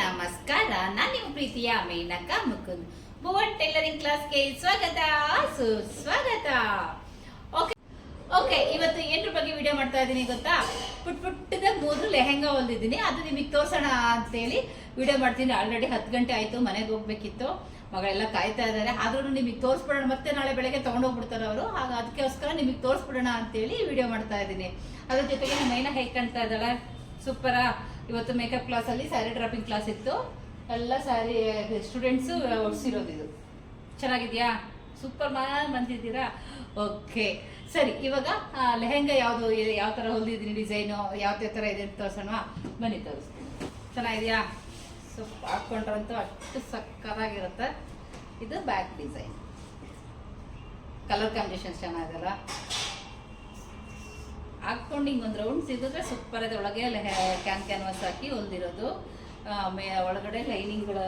ನಮಸ್ಕಾರ, ನಾನು ನಿಮ್ಮ ಪ್ರೀತಿಯ ಮೇನಕ ಮುಕುಂದ್. ಭುವನ್ ಟೈಲರಿಂಗ್ ಕ್ಲಾಸ್ಗೆ ಸ್ವಾಗತ, ಸುಸ್ವಾಗತ. ಓಕೆ ಓಕೆ, ಇವತ್ತು ಏನ್ರ ಬಗ್ಗೆ ವಿಡಿಯೋ ಮಾಡ್ತಾ ಇದ್ದೀನಿ ಗೊತ್ತಾ? ಪುಟ್ ಪುಟ್ಟದ ಮೂರು ಲೆಹೆಂಗಾ ಹೊಲ್ದಿದ್ದೀನಿ, ಅದು ನಿಮಗೆ ತೋರ್ಸೋಣ ಅಂತೇಳಿ ವಿಡಿಯೋ ಮಾಡ್ತೀನಿ. ಆಲ್ರೆಡಿ ಹತ್ತು ಗಂಟೆ ಆಯ್ತು, ಮನೆಗೆ ಹೋಗ್ಬೇಕಿತ್ತು. ಮಗಳೆಲ್ಲ ಕಾಯ್ತಾ ಇದ್ದಾರೆ. ಆದ್ರೂ ನಿಮಗೆ ತೋರ್ಸ್ಬಿಡೋಣ. ಮತ್ತೆ ನಾಳೆ ಬೆಳಗ್ಗೆ ತೊಗೊಂಡೋಗ್ಬಿಡ್ತಾರೆ ಅವರು. ಹಾಗ ಅದಕ್ಕೋಸ್ಕರ ನಿಮಗೆ ತೋರಿಸ್ಬಿಡೋಣ ಅಂತೇಳಿ ವಿಡಿಯೋ ಮಾಡ್ತಾ ಇದ್ದೀನಿ. ಅದ್ರ ಜೊತೆಗೆ ನಮ್ಮ ಮೈನ ಹೇಗೆ ಕಾಣ್ತಾ ಇದ್ದಾಳೆ? ಸೂಪರಾ? ಇವತ್ತು ಮೇಕಪ್ ಕ್ಲಾಸಲ್ಲಿ ಸ್ಯಾರಿ ಡ್ರಾಪಿಂಗ್ ಕ್ಲಾಸ್ ಇತ್ತು. ಎಲ್ಲ ಸ್ಯಾರಿ ಸ್ಟೂಡೆಂಟ್ಸು ಓಡ್ಸಿರೋದು ಇದು. ಚೆನ್ನಾಗಿದ್ಯಾ? ಸೂಪರ್ ಮಾಲ್ ಬಂದಿದ್ದೀರಾ? ಓಕೆ ಸರಿ, ಇವಾಗ ಲೆಹೆಂಗಾ ಯಾವುದು ಯಾವ ಥರ ಹೊಲ್ದಿದ್ದೀನಿ ಡಿಸೈನು ಯಾವ ಥರ ಇದೆ ಅಂತ ತೋರ್ಸೋಣ. ಬನ್ನಿ ತೋರಿಸ್ತೀನಿ. ಚೆನ್ನಾಗಿದೆಯಾ? ಸೊಪ್ಪು ಹಾಕ್ಕೊಂಡ್ರಂತೂ ಅಷ್ಟು ಸಕ್ಕತ್ತಾಗಿರುತ್ತೆ. ಇದು ಬ್ಯಾಕ್ ಡಿಸೈನ್ ಕಲರ್ ಕಾಂಬಿನೇಷನ್ಸ್ ಚೆನ್ನಾಗಿದೆಲ್ಲ ಹಾಕ್ಕೊಂಡು ಹಿಂಗೆ ಒಂದು ರೌಂಡ್ ಸಿಗಿದ್ರೆ ಸೂಪರ್ ಒಳಗೆ ಕ್ಯಾನ್ ಕ್ಯಾನ್ವಾಸ್ ಹಾಕಿ ಒಂದಿರೋದು ಮೇ ಒಳಗಡೆ ಲೈನಿಂಗ್ಗಳು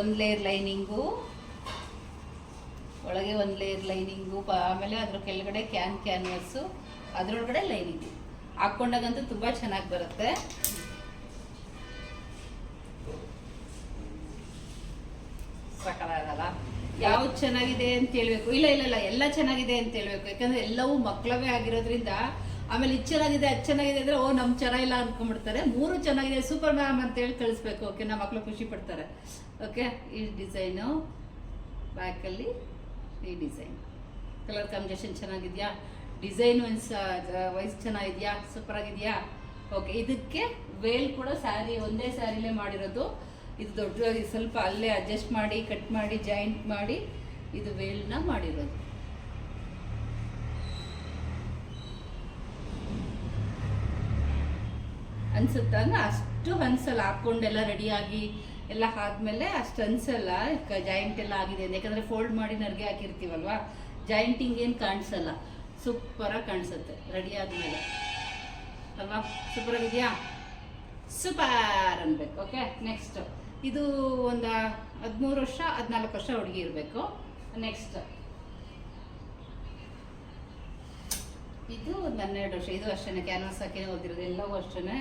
ಒಂದು ಲೇಯರ್ ಲೈನಿಂಗು ಒಳಗೆ ಒಂದು ಲೇಯರ್ ಲೈನಿಂಗು ಆಮೇಲೆ ಅದ್ರ ಕೆಳಗಡೆ ಕ್ಯಾನ್ ಕ್ಯಾನ್ವಸ್ಸು ಅದರೊಳಗಡೆ ಲೈನಿಂಗು ಹಾಕ್ಕೊಂಡಾಗಂತೂ ತುಂಬ ಚೆನ್ನಾಗಿ ಬರುತ್ತೆ. ಸಕಲಾಗಲ್ಲ ಯಾವ್ದು ಚೆನ್ನಾಗಿದೆ ಅಂತ ಹೇಳ್ಬೇಕು. ಇಲ್ಲ ಇಲ್ಲ ಇಲ್ಲ, ಎಲ್ಲ ಚೆನ್ನಾಗಿದೆ ಅಂತ ಹೇಳ್ಬೇಕು. ಯಾಕಂದ್ರೆ ಎಲ್ಲವೂ ಮಕ್ಕಳವೇ ಆಗಿರೋದ್ರಿಂದ ಆಮೇಲೆ ಇದು ಚೆನ್ನಾಗಿದೆ, ಅದು ಚೆನ್ನಾಗಿದೆ ಅಂದ್ರೆ, ಓ, ನಮ್ ಚೆನ್ನಾಗಿಲ್ಲ ಅನ್ಕೊಂಡ್ಬಿಡ್ತಾರೆ. ಮೂರು ಚೆನ್ನಾಗಿದೆ, ಸೂಪರ್ ಮ್ಯಾಮ್ ಅಂತ ಹೇಳಿ ಕಳಿಸ್ಬೇಕು ಓಕೆ ನಮ್ಮ ಮಕ್ಕಳು ಖುಷಿ ಪಡ್ತಾರೆ. ಓಕೆ ಈ ಡಿಸೈನು ಬ್ಯಾಕಲ್ಲಿ ಈ ಡಿಸೈನ್ ಕಲರ್ ಕಾಂಬಿನೇಷನ್ ಚೆನ್ನಾಗಿದೆಯಾ? ಡಿಸೈನ್ ವೈಸ್ ವೈಸ್ ಚೆನ್ನಾಗಿದೆಯಾ? ಸೂಪರ್ ಆಗಿದೆಯಾ? ಓಕೆ ಇದಕ್ಕೆ ವೇಲ್ ಕೂಡ ಸ್ಯಾರಿ ಒಂದೇ ಸ್ಯಾರಿಲೇ ಮಾಡಿರೋದು. ಇದು ದೊಡ್ಡದಾಗಿ ಸ್ವಲ್ಪ ಅಲ್ಲೇ ಅಡ್ಜಸ್ಟ್ ಮಾಡಿ ಕಟ್ ಮಾಡಿ ಜಾಯಿಂಟ್ ಮಾಡಿ ಇದು ವೇಲ್ನ ಮಾಡಿರೋದು. ಅನ್ಸುತ್ತ? ಅಂದ್ರೆ ಅಷ್ಟು ಅನ್ಸಲ್ಲ ಹಾಕ್ಕೊಂಡೆಲ್ಲ ರೆಡಿಯಾಗಿ ಎಲ್ಲ ಆದ್ಮೇಲೆ ಅಷ್ಟು ಅನ್ಸಲ್ಲ ಜಾಯಿಂಟ್ ಎಲ್ಲ ಆಗಿದೆ. ಯಾಕಂದ್ರೆ ಫೋಲ್ಡ್ ಮಾಡಿ ನರ್ಗೆ ಹಾಕಿರ್ತೀವಲ್ವಾ? ಜಾಯಿಂಟಿಂಗ್ ಏನು ಕಾಣಿಸಲ್ಲ. ಸೂಪರಾಗಿ ಕಾಣಿಸುತ್ತೆ ರೆಡಿ ಆದ್ಮೇಲೆ. ಅಲ್ವಾ? ಸೂಪರಾಗಿದೆಯಾ ಸೂಪರ್ ಅನ್ಬೇಕು ಓಕೆ ನೆಕ್ಸ್ಟ್ ಇದು ಒಂದು ಹದಿಮೂರು ವರ್ಷ, ಹದಿನಾಲ್ಕು ವರ್ಷ ಹುಡುಗಿ ಇರಬೇಕು. ನೆಕ್ಸ್ಟ್ ಇದು ಒಂದು ಹನ್ನೆರಡು ವರ್ಷ, ಇದು ಅಷ್ಟೇ ಕ್ಯಾನ್ವಾಸ್ ಹಾಕಿ ಓದಿರೋದು ಎಲ್ಲವೂ ಅಷ್ಟೇ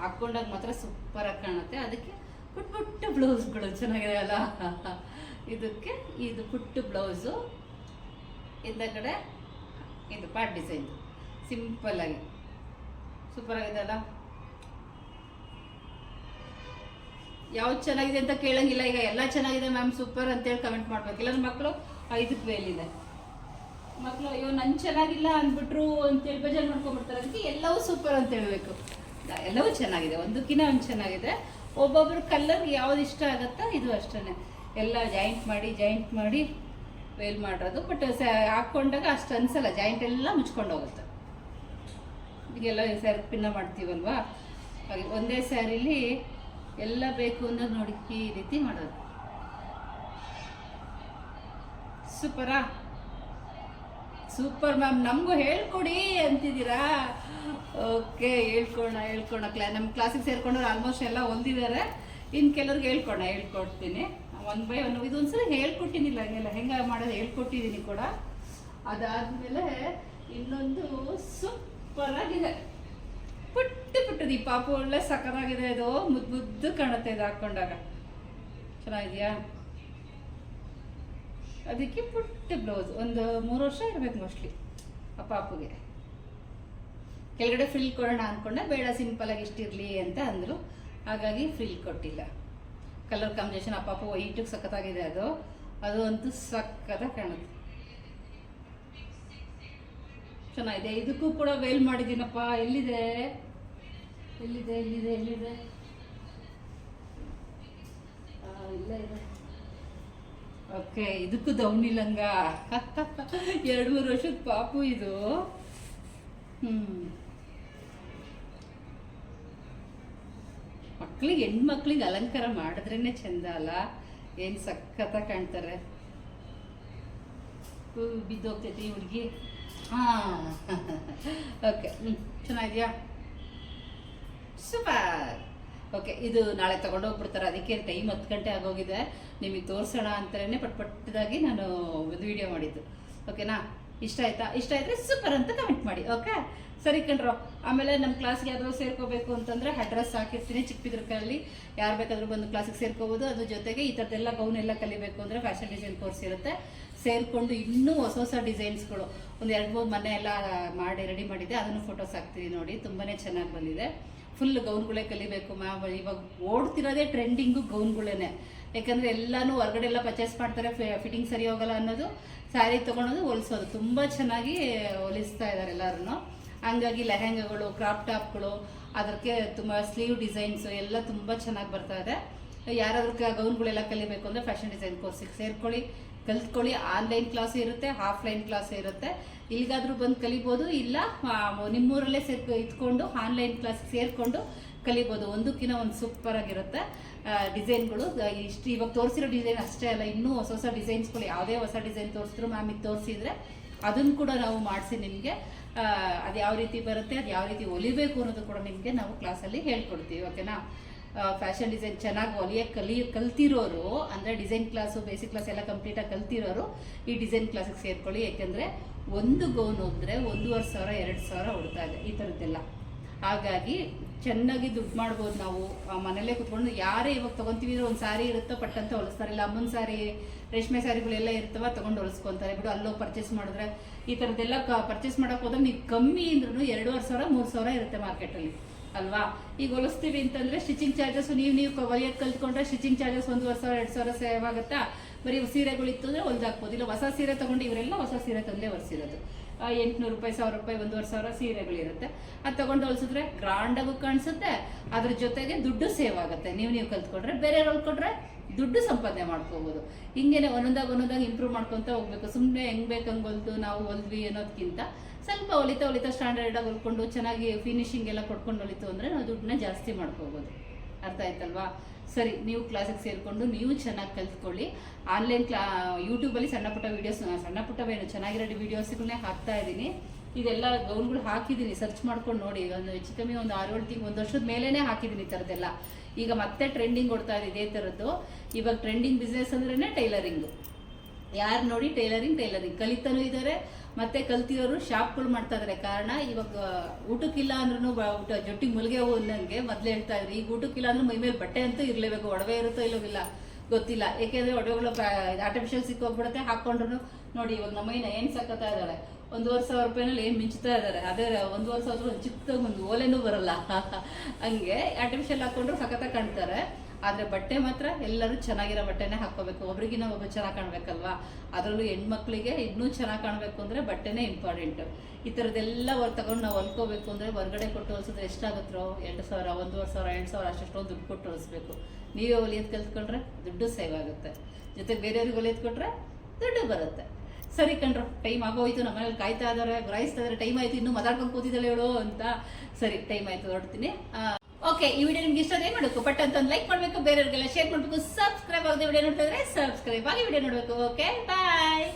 ಹಾಕ್ಕೊಂಡಾಗ ಮಾತ್ರ ಸೂಪರಾಗಿ ಕಾಣುತ್ತೆ. ಅದಕ್ಕೆ ಪುಟ್ಟ ಪುಟ್ಟ ಬ್ಲೌಸ್ಗಳು ಚೆನ್ನಾಗಿರಲ್ಲ ಇದಕ್ಕೆ ಇದು ಪುಟ್ಟ ಬ್ಲೌಸು. ಹಿಂದಗಡೆ ಇದು ಪಾಟ್ ಡಿಸೈನ್ ಸಿಂಪಲ್ ಆಗಿ. ಸೂಪರ್ ಆಗಿದೆ ಅಲ್ಲ? ಯಾವ್ದು ಚೆನ್ನಾಗಿದೆ ಅಂತ ಕೇಳಂಗಿಲ್ಲ. ಈಗ ಎಲ್ಲ ಚೆನ್ನಾಗಿದೆ ಮ್ಯಾಮ್ ಸೂಪರ್ ಅಂತೇಳಿ ಕಮೆಂಟ್ ಮಾಡ್ಬೇಕು. ಇಲ್ಲಾಂದ್ರೆ ಮಕ್ಕಳು ಐದಕ್ಕೆ ಮೇಲಿದೆ ಮಕ್ಕಳು ಅಯ್ಯೋ, ನನ್ ಚೆನ್ನಾಗಿಲ್ಲ ಅಂದ್ಬಿಟ್ರು ಅಂತೇಳಿ ಬೇಜಾರು ಮಾಡ್ಕೊಂಡ್ಬಿಡ್ತಾರೆ. ಅದಕ್ಕೆ ಎಲ್ಲವೂ ಸೂಪರ್ ಅಂತ ಹೇಳ್ಬೇಕು. ಎಲ್ಲವೂ ಚೆನ್ನಾಗಿದೆ. ಒಂದಕ್ಕಿಂತ ಒಂದು ಚೆನ್ನಾಗಿದೆ. ಒಬ್ಬೊಬ್ರು ಕಲರ್ ಯಾವ್ದು ಇಷ್ಟ ಆಗುತ್ತೋ ಇದು ಅಷ್ಟೇ ಎಲ್ಲ ಜಾಯಿಂಟ್ ಮಾಡಿ ಜಾಯಿಂಟ್ ಮಾಡಿ ವೇಲ್ ಮಾಡಿರೋದು. ಬಟ್ ಹಾಕ್ಕೊಂಡಾಗ ಅಷ್ಟು ಅನ್ಸಲ್ಲ. ಜಾಯಿಂಟ್ ಎಲ್ಲ ಮುಚ್ಕೊಂಡು ಹೋಗುತ್ತೆ. ಈಗೆಲ್ಲ ಸ್ಯಾರಿ ಪಿನ್ನ ಮಾಡ್ತೀವಲ್ವಾ? ಹಾಗೆ ಒಂದೇ ಸ್ಯಾರಿಲಿ ಎಲ್ಲ ಬೇಕು ಅನ್ನೋದು ನೋಡಿ ಈ ರೀತಿ ಮಾಡೋದು. ಸೂಪರಾ ಸೂಪರ್ ಮ್ಯಾಮ್ ನಮಗೂ ಹೇಳ್ಕೊಡಿ ಅಂತಿದ್ದೀರಾ? ಓಕೆ ಹೇಳ್ಕೊಣ ಹೇಳ್ಕೊಣ ಕ್ಲಾ ನಮ್ಮ ಕ್ಲಾಸಿಗೆ ಸೇರ್ಕೊಂಡವ್ರು ಆಲ್ಮೋಸ್ಟ್ ಎಲ್ಲ ಹೊಲ್ದಿದ್ದಾರೆ ಇನ್ನು ಕೆಲವ್ರಿಗೆ ಹೇಳ್ಕೊಣ ಹೇಳ್ಕೊಡ್ತೀನಿ. ಒನ್ ಬೈ ಒನ್ ಇದು ಒಂದ್ಸಲ ಹೇಳ್ಕೊಟ್ಟಿನಿಲ್ಲ ಹಂಗೆಲ್ಲ. ಹೆಂಗೆ ಮಾಡೋದು ಹೇಳ್ಕೊಟ್ಟಿದ್ದೀನಿ ಕೂಡ. ಅದಾದಮೇಲೆ ಇನ್ನೊಂದು ಸೂಪರ್ ಆಗಿದೆ. ಪುಟ್ಟ ಪುಟ್ಟದು ಈ ಪಾಪು ಒಳ್ಳೆ ಸಕ್ಕತ್ತಾಗಿದೆ ಅದು ಮುದ್ದು ಮುದ್ದು ಕಾಣುತ್ತೆ ಇದು ಹಾಕ್ಕೊಂಡಾಗ ಚೆನ್ನಾಗಿದೆಯಾ? ಅದಕ್ಕೆ ಪುಟ್ಟ ಬ್ಲೌಸ್ ಒಂದು ಮೂರು ವರ್ಷ ಇರಬೇಕು ಮೋಸ್ಟ್ಲಿ ಆ ಪಾಪುಗೆ ಕೆಳಗಡೆ ಫ್ರಿಲ್ ಕೊಡೋಣ ಅಂದ್ಕೊಂಡೆ ಬೇಡ ಸಿಂಪಲ್ ಆಗಿ ಇಷ್ಟಿರಲಿ ಅಂತ ಅಂದರು. ಹಾಗಾಗಿ ಫ್ರಿಲ್ ಕೊಟ್ಟಿಲ್ಲ. ಕಲರ್ ಕಾಂಬಿನೇಷನ್ ಆ ಪಾಪು ವೈಟಿಗೆ ಸಖತ್ತಾಗಿದೆ ಅದು. ಅದು ಅಂತೂ ಸಖತ್ತಾಗಿ ಕಾಣುತ್ತೆ. ಚೆನ್ನಾಗಿದೆ. ಇದಕ್ಕೂ ಕೂಡ ವೇಲ್ ಮಾಡಿದ್ದೀನಪ್ಪ. ಎಲ್ಲಿದೆ? ಎಲ್ಲಿದೆ ಎಲ್ಲಿದೆ ಎಲ್ಲಿದೆ? ಇಲ್ಲ ಇದೆ. ಓಕೆ, ಇದಕ್ಕೂ ದೌನಿ ಲಂಗ ಎರಡು ವರ್ಷದ ಪಾಪು ಇದು. ಹ್ಮ್. ಮಕ್ಳಿಗೆ, ಹೆಣ್ಮಕ್ಳಿಗೆ ಅಲಂಕಾರ ಮಾಡಿದ್ರೇನೆ ಚಂದ ಅಲ್ಲ? ಏನು ಸಖತ್ತಾಗಿ ಕಾಣ್ತಾರೆ. ಬಿದ್ದೋಗ್ತೈತಿ ಹುಡುಗಿ. ಹಾಂ ಓಕೆ ಹ್ಞೂ ಚೆನ್ನಾಗಿದೆಯಾ? ಸೂಪರ್ ಓಕೆ ಇದು ನಾಳೆ ತಗೊಂಡೋಗ್ಬಿಡ್ತಾರೆ ಅದಕ್ಕೆ ಟೈಮ್ ಹತ್ತು ಗಂಟೆ ಆಗೋಗಿದೆ. ನಿಮಗೆ ತೋರಿಸೋಣ ಅಂತಲೇ ಪಟ್ ಪಟ್ಟದಾಗಿ ನಾನು ಒಂದು ವಿಡಿಯೋ ಮಾಡಿದ್ದು. ಓಕೆನಾ ಇಷ್ಟ ಆಯ್ತಾ? ಇಷ್ಟ ಆಯ್ತು ಸೂಪರ್ ಅಂತ ಕಮೆಂಟ್ ಮಾಡಿ ಓಕೆ ಸರಿ ಕಣ್ರೋ, ಆಮೇಲೆ ನಮ್ಮ ಕ್ಲಾಸ್ಗೆ ಯಾವ್ದಾದ್ರು ಸೇರ್ಕೋಬೇಕು ಅಂತಂದ್ರೆ ಅಡ್ರೆಸ್ ಹಾಕಿರ್ತೀನಿ ಚಿಕ್ಕಬಿದ್ರಕಲ್ಲಿ ಯಾರು ಬೇಕಾದ್ರೂ ಬಂದು ಕ್ಲಾಸಿಗೆ ಸೇರ್ಕೋಬೋದು. ಅದ್ರ ಜೊತೆಗೆ ಈ ಥರದ್ದೆಲ್ಲ ಗೌನ್ ಎಲ್ಲ ಕಲಿಬೇಕು ಅಂದ್ರೆ ಫ್ಯಾಷನ್ ಡಿಸೈನ್ ಕೋರ್ಸ್ ಇರುತ್ತೆ. ಸೇರಿಕೊಂಡು ಇನ್ನೂ ಹೊಸ ಹೊಸ ಡಿಸೈನ್ಸ್ಗಳು. ಒಂದು ಎರಡು ಮೂರು ಮನೆ ಎಲ್ಲ ಮಾಡಿ ರೆಡಿ ಮಾಡಿದ್ದೆ. ಅದನ್ನು ಫೋಟೋಸ್ ಹಾಕ್ತೀನಿ ನೋಡಿ. ತುಂಬಾ ಚೆನ್ನಾಗಿ ಬಂದಿದೆ. ಫುಲ್ ಗೌನ್ಗಳೇ ಕಲಿಬೇಕು ಮ್ಯಾಮ್ ಇವಾಗ ಓಡ್ತಿರೋದೇ ಟ್ರೆಂಡಿಂಗು ಗೌನ್ಗಳೇನೆ. ಯಾಕಂದರೆ ಎಲ್ಲಾನು ಹೊರಗಡೆ ಎಲ್ಲ ಪರ್ಚೇಸ್ ಮಾಡ್ತಾರೆ ಫಿಟ್ಟಿಂಗ್ ಸರಿ ಹೋಗಲ್ಲ ಅನ್ನೋದು ಸ್ಯಾರಿ ತೊಗೊಳೋದು ಹೊಲಿಸೋದು. ತುಂಬ ಚೆನ್ನಾಗಿ ಹೊಲಿಸ್ತಾ ಇದ್ದಾರೆ ಎಲ್ಲರೂ ಹಂಗಾಗಿ ಲೆಹೆಂಗಾಗಳು ಕ್ರಾಪ್ ಟಾಪ್ಗಳು ಅದಕ್ಕೆ ತುಂಬ ಸ್ಲೀವ್ ಡಿಸೈನ್ಸ್ ಎಲ್ಲ ತುಂಬ ಚೆನ್ನಾಗಿ ಬರ್ತಾ ಇದೆ. ಯಾರಾದ್ರೂ ಗೌನ್ಗಳೆಲ್ಲ ಕಲಿಬೇಕು ಅಂದರೆ ಫ್ಯಾಷನ್ ಡಿಸೈನ್ ಕೋರ್ಸಿಗೆ ಸೇರ್ಕೊಳ್ಳಿ. ಕಲ್ತ್ಕೊಳ್ಳಿ. ಆನ್ಲೈನ್ ಕ್ಲಾಸ್ ಇರುತ್ತೆ, ಆಫ್ಲೈನ್ ಕ್ಲಾಸ್ ಇರುತ್ತೆ. ಇಲ್ಲಿಗಾದ್ರೂ ಬಂದು ಕಲಿಬೋದು, ಇಲ್ಲ ನಿಮ್ಮೂರಲ್ಲೇ ಸೇರ್ಕೊ ಇದ್ಕೊಂಡು ಆನ್ಲೈನ್ ಕ್ಲಾಸ್ ಸೇರಿಕೊಂಡು ಕಲಿಬೋದು. ಒಂದಕ್ಕಿಂತ ಒಂದು ಸೂಪರ್ ಆಗಿರುತ್ತೆ. ಡಿಸೈನ್ಗಳು ಇಷ್ಟು, ಇವಾಗ ತೋರಿಸಿರೋ ಡಿಸೈನ್ ಅಷ್ಟೇ ಅಲ್ಲ, ಇನ್ನೂ ಹೊಸ ಹೊಸ ಡಿಸೈನ್ಸ್ಗಳು, ಯಾವುದೇ ಹೊಸ ಡಿಸೈನ್ ತೋರಿಸಿದ್ರು ಮ್ಯಾಮ್ ಇದು ತೋರಿಸಿದ್ರೆ ಅದನ್ನು ಕೂಡ ನಾವು ಮಾಡಿಸಿ ನಿಮಗೆ. ಅದು ಯಾವ ರೀತಿ ಬರುತ್ತೆ ಅದು ಯಾವ ರೀತಿ ಹೊಲಿಬೇಕು ಅನ್ನೋದು ಕೂಡ ನಿಮಗೆ ನಾವು ಕ್ಲಾಸಲ್ಲಿ ಹೇಳ್ಕೊಡ್ತೀವಿ ಓಕೆನಾ ಫ್ಯಾಷನ್ ಡಿಸೈನ್ ಚೆನ್ನಾಗಿ ಹೊಲಿಯ ಕಲಿ, ಕಲ್ತಿರೋರು, ಅಂದರೆ ಡಿಸೈನ್ ಕ್ಲಾಸು ಬೇಸಿಕ್ ಕ್ಲಾಸ್ ಎಲ್ಲ ಕಂಪ್ಲೀಟಾಗಿ ಕಲ್ತಿರೋರು ಈ ಡಿಸೈನ್ ಕ್ಲಾಸಿಗೆ ಸೇರ್ಕೊಳ್ಳಿ. ಯಾಕೆಂದರೆ ಒಂದು ಗೌನ್ ಅಂದರೆ ಒಂದೂವರೆ ಸಾವಿರ, ಎರಡು ಸಾವಿರ ಹೊಡ್ತಾ ಇದೆ ಈ ಥರದ್ದೆಲ್ಲ ಹಾಗಾಗಿ ಚೆನ್ನಾಗಿ ದುಡ್ಡು ಮಾಡ್ಬೋದು ನಾವು. ಮನೇಲೇ ಕುತ್ಕೊಂಡು ಯಾರೇ ಇವಾಗ ತೊಗೊಂತೀವಿ ಒಂದು ಸಾರಿ ಇರುತ್ತೋ ಪಟ್ಟಂತ ಹೊಲಿಸ್ತಾರೆ ಇಲ್ಲ ಅಮ್ಮನ ಸಾರಿ, ರೇಷ್ಮೆ ಸಾರಿಗಳೆಲ್ಲ ಇರ್ತವ, ತೊಗೊಂಡು ಹೊಲಿಸ್ಕೊತಾರೆ. ಬಿಡು, ಅಲ್ಲೋಗಿ ಪರ್ಚೇಸ್ ಮಾಡಿದ್ರೆ ಈ ಥರದ್ದೆಲ್ಲ ಪರ್ಚೇಸ್ ಮಾಡೋಕೆ ಹೋದ್ರೆ ನೀವು ಕಮ್ಮಿ ಅಂದ್ರೂ ಎರಡೂವರೆ ಸಾವಿರ, ಮೂರು ಸಾವಿರ ಇರುತ್ತೆ ಮಾರ್ಕೆಟಲ್ಲಿ ಅಲ್ವಾ? ಈಗ ಹೊಲಿಸ್ತೀವಿ ಅಂತಂದ್ರೆ ಸ್ಟಿಚಿಂಗ್ ಚಾರ್ಜಸ್ ನೀವು ನೀವು ಹೊಲಿಯೋದು ಕಲ್ತ್ಕೊಂಡ್ರೆ ಸ್ಟಿಚಿಂಗ್ ಚಾರ್ಜಸ್ ಒಂದು ವರ್ಷ ಎರಡು ಸಾವಿರ ಸೇವ್ ಆಗುತ್ತಾ? ಬರೀ ಸೀರೆಗಳಿತ್ತು ಅಂದ್ರೆ ಹೊಲ್ದಾಕ್ಬೋದು. ಇಲ್ಲ, ಹೊಸ ಸೀರೆ ತಗೊಂಡು ಇವರೆಲ್ಲ ಹೊಸ ಸೀರೆ ತಂದೇ ಹೊಲಿಸಿರೋದು ಎಂಟುನೂರು ರೂಪಾಯಿ, ಸಾವಿರ ರೂಪಾಯಿ, ಒಂದೂವರೆ ಸಾವಿರ ಸೀರೆಗಳಿರುತ್ತೆ. ಅದು ತಗೊಂಡು ಹೊಲಿಸಿದ್ರೆ ಗ್ರಾಂಡಾಗೂ ಕಾಣಿಸುತ್ತೆ. ಅದ್ರ ಜೊತೆಗೆ ದುಡ್ಡು ಸೇವ್ ಆಗುತ್ತೆ. ನೀವು ನೀವು ಕಲ್ತ್ಕೊಂಡ್ರೆ ಬೇರೆ ಹೊಲ್ಕೊಂಡ್ರೆ ದುಡ್ಡು ಸಂಪಾದನೆ ಮಾಡ್ಕೋಬೋದು. ಹಿಂಗೇನೆ ಒಂದೊಂದಾಗ ಒಂದೊಂದಾಗ ಇಂಪ್ರೂವ್ ಮಾಡ್ಕೊತ ಹೋಗ್ಬೇಕು. ಸುಮ್ಮನೆ ಹೆಂಗೆ ಬೇಕಂಗೆ ಹೊಲ್ದು ನಾವು ಹೊಲ್ದ್ವಿ ಅನ್ನೋದಕ್ಕಿಂತ ಸ್ವಲ್ಪ ಹೊಲಿತಾ ಹೊಲಿತಾ ಸ್ಟ್ಯಾಂಡರ್ಡಾಗಿ ಹೊಲ್ಕೊಂಡು ಚೆನ್ನಾಗಿ ಫಿನಿಶಿಂಗ್ ಎಲ್ಲ ಕೊಟ್ಕೊಂಡು ಹೊಲಿತು ಅಂದರೆ ನಾವು ದುಡ್ಡನ್ನ ಜಾಸ್ತಿ ಮಾಡ್ಕೋಬೋದು. ಅರ್ಥ ಆಯ್ತಲ್ವಾ? ಸರಿ, ನೀವು ಕ್ಲಾಸಿಗೆ ಸೇರಿಕೊಂಡು ನೀವು ಚೆನ್ನಾಗಿ ಕಲ್ತ್ಕೊಳ್ಳಿ. ಆನ್ಲೈನ್ ಕ್ಲಾ ಯೂಟ್ಯೂಬಲ್ಲಿ ಸಣ್ಣ ಪುಟ್ಟ ವೀಡಿಯೋಸ್ ಸಣ್ಣ ಪುಟ್ಟವೇನು ಚೆನ್ನಾಗಿರೋ ವೀಡಿಯೋಸ್ಗಳನ್ನೇ ಹಾಕ್ತಾ ಇದ್ದೀನಿ. ಇದೆಲ್ಲ ಗೌನ್ಗಳು ಹಾಕಿದ್ದೀನಿ ಸರ್ಚ್ ಮಾಡ್ಕೊಂಡು ನೋಡಿ. ಒಂದು ಹೆಚ್ಚು ಕಮ್ಮಿ ಒಂದು ಆರು, ಏಳು ತಿಂಗ್, ಒಂದು ವರ್ಷದ ಮೇಲೇ ಹಾಕಿದ್ದೀನಿ ಈ ಥರದ್ದೆಲ್ಲ ಈಗ ಮತ್ತೆ ಟ್ರೆಂಡಿಂಗ್ ಕೊಡ್ತಾ ಇದೆ ಇದೇ ಥರದ್ದು ಇವಾಗ ಟ್ರೆಂಡಿಂಗ್ ಬಿಸ್ನೆಸ್ ಅಂದ್ರೇ ಟೈಲರಿಂಗು ಯಾರು ನೋಡಿ ಟೈಲರಿಂಗ್ ಟೈಲರಿಂಗ್. ಕಲಿತಾನೂ ಇದ್ದಾರೆ ಮತ್ತೆ ಕಲ್ತಿರೋರು ಶಾಪ್ಗಳು ಮಾಡ್ತಾ ಇದಾರೆ. ಕಾರಣ ಇವಾಗ ಊಟಕ್ಕಿಲ್ಲ ಅಂದ್ರೂ ಊಟ ಜೊಟ್ಟಿಗೆ ಮುಲ್ಗೆ ಹೋದಂಗೆ ಮೊದ್ಲು ಹೇಳ್ತಾ ಇದ್ರು. ಈಗ ಊಟಕ್ಕಿಲ್ಲ ಅಂದ್ರೆ ಮೈ ಮೇಲೆ ಬಟ್ಟೆ ಅಂತೂ ಇರಲೇಬೇಕು. ಒಡವೆ ಇರುತ್ತೋ ಇಲ್ಲೋಗಿಲ್ಲ ಗೊತ್ತಿಲ್ಲ. ಯಾಕೆಂದ್ರೆ ಒಡವೆಗಳು ಆರ್ಟಿಫಿಷಿಯಲ್ ಸಿಕ್ಕೋಗ್ಬಿಡುತ್ತೆ. ಹಾಕೊಂಡ್ರು ನೋಡಿ ಇವಾಗ ನಮ್ಮೈನ ಏನು ಸಕ್ಕತ್ತಾ ಇದಾರೆ. ಒಂದೂವರೆ ಸಾವಿರ ರೂಪಾಯಿನಲ್ಲಿ ಏನು ಮಿಂಚ್ತಾ ಇದ್ದಾರೆ ಅದೇ ಒಂದೂವರೆ ಸಾವಿರ ಚಿಕ್ಕದಾಗ ಒಂದು ಓಲೆನೂ ಬರಲ್ಲ. ಹಂಗೆ ಆರ್ಟಿಫಿಷಿಯಲ್ ಹಾಕೊಂಡ್ರು ಸಖತ್ತಾಗಿ ಕಾಣ್ತಾರೆ. ಆದ್ರೆ ಬಟ್ಟೆ ಮಾತ್ರ ಎಲ್ಲರೂ ಚೆನ್ನಾಗಿರೋ ಬಟ್ಟೆನೇ ಹಾಕೋಬೇಕು ಒಬ್ರಿಗಿನ ಒಬ್ಬ ಚೆನ್ನಾಗಿ ಕಾಣಬೇಕಲ್ವಾ? ಅದರಲ್ಲೂ ಹೆಣ್ಮಕ್ಳಿಗೆ ಇನ್ನೂ ಚೆನ್ನಾಗಿ ಕಾಣಬೇಕು ಅಂದ್ರೆ ಬಟ್ಟೆನೇ ಇಂಪಾರ್ಟೆಂಟ್ ಈ ಥರದ್ದೆಲ್ಲ ಹೊರ ತಗೊಂಡು ನಾವು ಹೊಲ್ಕೋಬೇಕು ಅಂದ್ರೆ ಹೊರಗಡೆ ಕೊಟ್ಟು ಹೊಲ್ಸಿದ್ರೆ ಎಷ್ಟಾಗುತ್ತೋ? ಎಂಟು ಸಾವಿರ, ಒಂದೂವರೆ ಸಾವಿರ, ಎಂಟು ಸಾವಿರ ಅಷ್ಟೊಂದು ದುಡ್ಡು ಕೊಟ್ಟು ಹೊಲಿಸ್ಬೇಕು. ನೀವೇ ಹೊಲಿಯೋದು ಕಲ್ತ್ಕೊಂಡ್ರೆ ದುಡ್ಡು ಸೇವ್ ಆಗುತ್ತೆ. ಜೊತೆಗೆ ಬೇರೆಯವ್ರಿಗೆ ಹೊಲಿಯೋದು ಕೊಟ್ಟರೆ ದುಡ್ಡು ಬರುತ್ತೆ. ಸರಿ ಕಣ್ರು, ಟೈಮ್ ಆಗೋಯ್ತು ನಮ್ಮ ಮನೇಲಿ ಕಾಯ್ತಾ ಇದ್ದಾರೆ ಗ್ರಹಿಸ್ತಾ ಇದಾರೆ, ಟೈಮ್ ಆಯ್ತು, ಇನ್ನೂ ಮಾತಾಡ್ಕೊಂಡು ಕೂತಿದ್ದಾಳೆ ಹೇಳು ಅಂತ. ಸರಿ, ಟೈಮ್ ಆಯ್ತು, ಹೊರಡ್ತೀನಿ. ಓಕೆ ಈ ವಿಡಿಯೋ ನಿಮ್ಗೆ ಇಷ್ಟ ಏನು ಮಾಡಬೇಕು? ಬಟ್ ಅಂತ ಒಂದು ಲೈಕ್ ಮಾಡಬೇಕು, ಬೇರೆಯವ್ರಿಗೆಲ್ಲ ಶೇರ್ ಮಾಡಬೇಕು ಸಬ್ಸ್ಕ್ರೈಬ್ ಆಗದೆ ವಿಡಿಯೋ ನೋಡ್ತಾ ಇದ್ರೆ ಸಬ್ಸ್ಕ್ರೈಬ್ ಆಗಿ ವಿಡಿಯೋ ನೋಡಬೇಕು. ಓಕೆ ಬಾಯ್